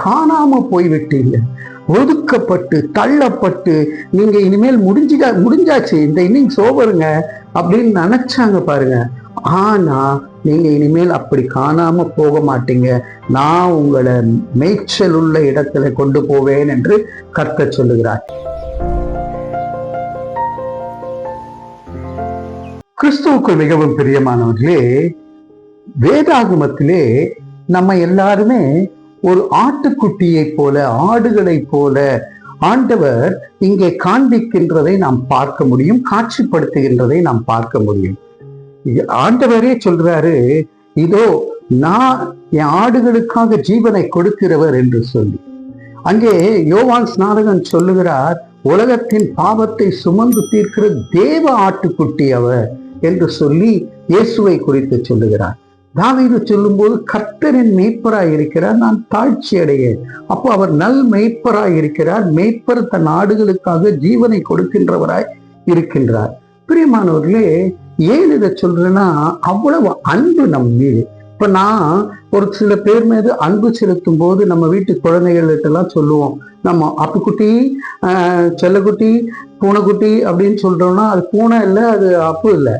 காணாம போய்விட்டீங்க ஒதுக்கப்பட்டு தள்ளப்பட்டு நீங்க இனிமேல் முடிஞ்சிடா முடிஞ்சாச்சு இந்த இன்னிங்ஸ் ஓவருங்க அப்படின்னு நினைச்சாங்க பாருங்க. ஆனா நீங்க இனிமேல் அப்படி காணாம போக மாட்டீங்க. நான் உங்களை மேய்ச்சல் உள்ள இடத்துல கொண்டு போவேன் என்று கற்க சொல்லுகிறார். கிறிஸ்துவுக்கு மிகவும் பிரியமானவர்களே வேதாகமத்திலே நம்ம எல்லாருமே ஒரு ஆட்டுக்குட்டியைப் போல ஆடுகளைப் போல ஆண்டவர் இங்கே காண்பிக்கின்றதை நாம் பார்க்க முடியும் காட்சிப்படுத்துகின்றதை நாம் பார்க்க முடியும். இது ஆண்டவரே சொல்றாரு இதோ நான் என் ஆடுகளுக்காக ஜீவனை கொடுக்கிறவர் என்று சொல்லி. அங்கே யோவான் ஸ்நாதகன் சொல்லுகிறார் உலகத்தின் பாவத்தை சுமந்து தீர்க்கிற தேவ ஆட்டுக்குட்டி அவர் என்று சொல்லி இயேசுவை குறித்து சொல்லுகிறார். தாவீது சொல்லும்போது கர்த்தரின் மெய்ப்பராய் இருக்கிறார் நான் தாழ்ச்சி அடையேன். அப்போ அவர் நல் மெய்ப்பராய் இருக்கிறார் மேய்ப்பர் தன் ஆடுகளுக்காக ஜீவனை கொடுக்கின்றவராய் இருக்கின்றார். பிரியமானவர்களே ஏன் இதை சொல்றேன்னா அவ்வளவு அன்பு நம் மீது. இப்ப நான் ஒரு சில பேர் மீது அன்பு செலுத்தும் போது நம்ம வீட்டு குழந்தைகள்கிட்ட எல்லாம் சொல்லுவோம். நம்ம அப்புக்குட்டி செல்லக்குட்டி பூனைக்குட்டி அப்படின்னு சொல்றோம்னா அது பூனை இல்லை அது அப்பு இல்லை.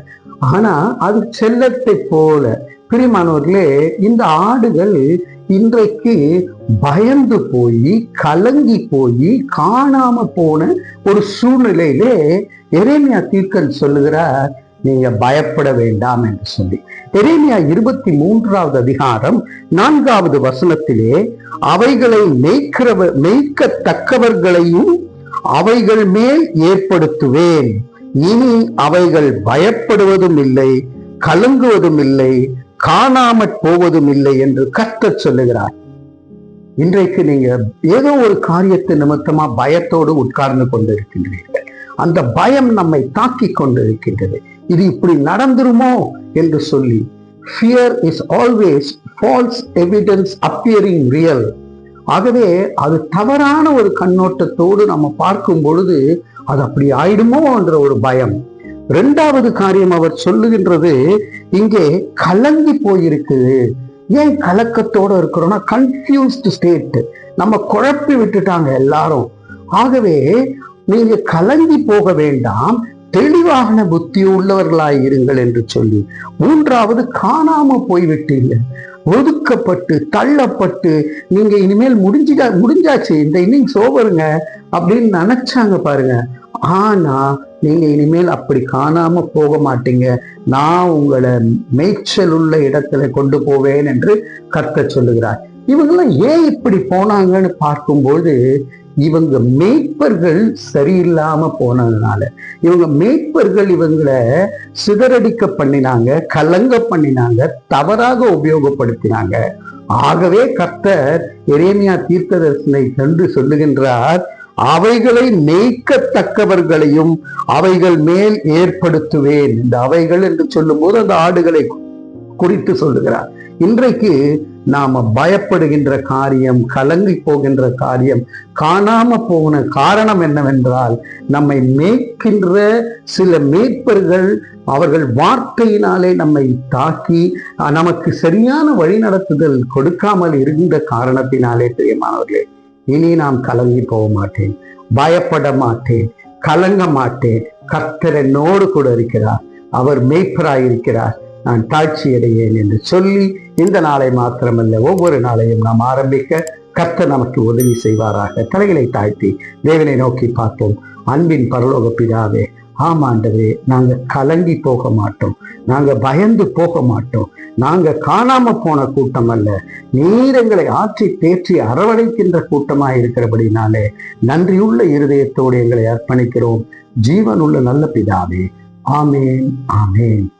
ஆனா அது செல்லத்தை போல. பிரியமானவர்களே இந்த ஆடுகள் இன்றைக்கு பயந்து போய் கலங்கி போய் காணாம போன ஒரு சூழ்நிலையிலே எரேமியா தீர்க்கன் சொல்லுகிறார் நீங்க பயப்பட வேண்டாம் என்று சொல்லி. எரேமியா இருபத்தி மூன்றாவது அதிகாரம் நான்காவது வசனத்திலே அவைகளை மேய்க்கிறவ மேய்க்கத்தக்கவர்களையும் அவைகள் மேல் ஏற்படுத்துவேன். இனி அவைகள் பயப்படுவதும் இல்லை கலங்குவதும் இல்லை காணாமற் போவதும் இல்லை என்று கர்த்தர் சொல்லுகிறார். இன்றைக்கு நீங்க ஏதோ ஒரு காரியத்தை நிமித்தமா பயத்தோடு உட்கார்ந்து கொண்டிருக்கின்றீர்கள். அந்த பயம் நம்மை தாக்கி கொண்டிருக்கின்றது. இது இப்படி நடந்துருமோ என்று சொல்லி fear is always false evidence appearing real ஆகவே அது தவறான ஒரு கண்ணோட்டத்தோடு நம்ம பார்க்கும் பொழுது அது அப்படி ஆயிடுமோ என்ற ஒரு பயம். ரெண்டாவது காரியம் அவர் சொல்லுகின்றது இங்கே கலங்கி போயிருக்குது. ஏன் கலக்கத்தோட இருக்கிறோம்னா கன்ஃபியூஸ்டு ஸ்டேட் நம்ம குழப்பி விட்டுட்டாங்க எல்லாரும். ஆகவே நீங்க கலங்கி போக வேண்டாம். தெளிவான புத்தி உள்ளவர்களாய் இருங்கள் என்று சொல்லி. மூன்றாவது காணாம போய்விட்டீங்க ஒதுக்கப்பட்டு தள்ளப்பட்டு நீங்க இனிமேல் முடிஞ்சிடா முடிஞ்சாச்சு இந்த இன்னிங்ஸ் ஓவருங்க அப்படின்னு நினைச்சாங்க பாருங்க. ஆனா நீங்க இனிமேல் அப்படி காணாம போக மாட்டீங்க. நான் உங்களை மேய்ச்சல் உள்ள இடத்துல கொண்டு போவேன் என்று கத்த சொல்லுகிறார். இவங்கெல்லாம் ஏன் இப்படி போனாங்கன்னு பார்க்கும்போது இவங்க மேய்ப்பர்கள் சரியில்லாம போனதுனால. இவங்க மேய்ப்பர்கள் இவங்களை சிதறடிக்க பண்ணினாங்க கலங்க பண்ணினாங்க தவறாக உபயோகப்படுத்தினாங்க. ஆகவே கர்த்தர் எரேமியா தீர்க்கதரிசனை கண்டு சொல்லுகின்றார் அவைகளை மேய்க்கத்தக்கவர்களையும் அவைகள் மேல் ஏற்படுத்துவேன் இந்த அவைகள் என்று சொல்லும்போது அந்த ஆடுகளை குறித்து சொல்லுகிறார். இன்றைக்கு நாம பயப்படுகின்ற காரியம் கலங்கி போகின்ற காரியம் காணாம போன காரணம் என்னவென்றால் நம்மை மேய்க்கின்ற சில மேய்ப்பர்கள் அவர்கள் வார்த்தையினாலே நம்மை தாக்கி நமக்கு சரியான வழிநடத்துதல் கொடுக்காமல் இருந்த காரணத்தினாலே பிரியமானவர்களே இனி நாம் கலங்கி போக மாட்டேன். பயப்பட மாட்டேன். கலங்க மாட்டேன். கர்த்தர் என்னோடு கூட இருக்கிறார். அவர் மெய்ப்பராயிருக்கிறார் நான் தாழ்ச்சி அடையேன் என்று சொல்லி இந்த நாளை மாத்திரமல்ல ஒவ்வொரு நாளையும் நாம் ஆரம்பிக்க கர்த்தர் நமக்கு உதவி செய்வாராக. தலைகளை தாழ்த்தி தேவனை நோக்கி பார்ப்போம். அன்பின் பரலோக பிதாவே ஆமாண்டவே நாங்க கலங்கி போக மாட்டோம். நாங்க பயந்து போக மாட்டோம். நாங்க காணாம போன கூட்டம் அல்ல. நீரங்களை ஆற்றி தேற்றி அரவணைக்கின்ற கூட்டமாக இருக்கிறபடினாலே நன்றியுள்ள இருதயத்தோடு எங்களை அர்ப்பணிக்கிறோம். ஜீவனுள்ள நல்ல பிதாவே. ஆமேன் ஆமேன்.